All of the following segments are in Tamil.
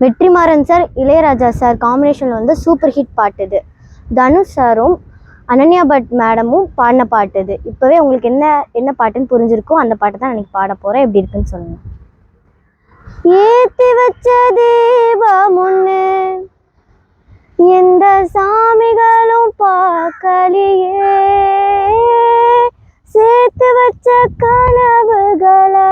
வெற்றிமாறன் சார் இளையராஜா சார் காம்பினேஷனில் வந்து சூப்பர் ஹிட் பாட்டு இது தனுஷ் சாரும் அனன்யா பட் மேடமும் பாடின பாட்டு இது இப்போவே உங்களுக்கு என்ன என்ன பாட்டுன்னு புரிஞ்சிருக்கோ அந்த பாட்டு தான் எனக்கு பாட போகிறேன் எப்படி இருக்குன்னு சொல்லுங்க. ஏத்தி வச்ச தீபம் ஒன்று எந்த சாமிகளும் பார்க்கலையே. சேர்த்து வச்ச கனவுகளை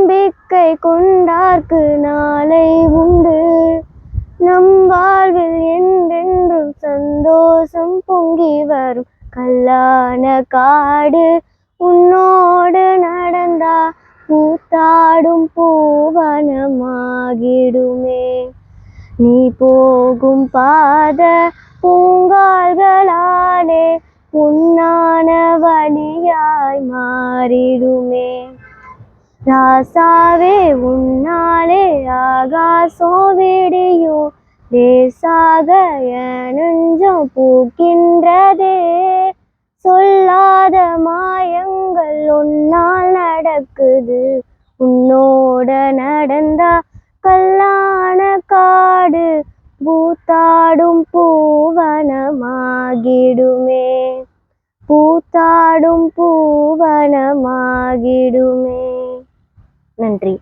நம்பிக்கை கொண்டார்க்கு நாளை உண்டு. நம் வாழ்வில் என்றென்றும் சந்தோஷம் பொங்கி வரும். கல்லான காடு உன்னோடு நடந்தா பூத்தாடும் பூவனமாகிடுமே. நீ போகும் பாத பூங்கால்களாலே உன்னான வழியாய் மாறிடுமே. ராசாவே உன்னாலே ஆகாசம் விடியும் லேசாக நெஞ்சம் பூக்கின்றதே. சொல்லாத மாயங்கள் உன்னால் நடக்குது. உன்னோட நடந்தா கல்லான காடு பூத்தாடும் பூவனமாகிடுமே. பூத்தாடும் பூவனமாகிடும். நன்றி.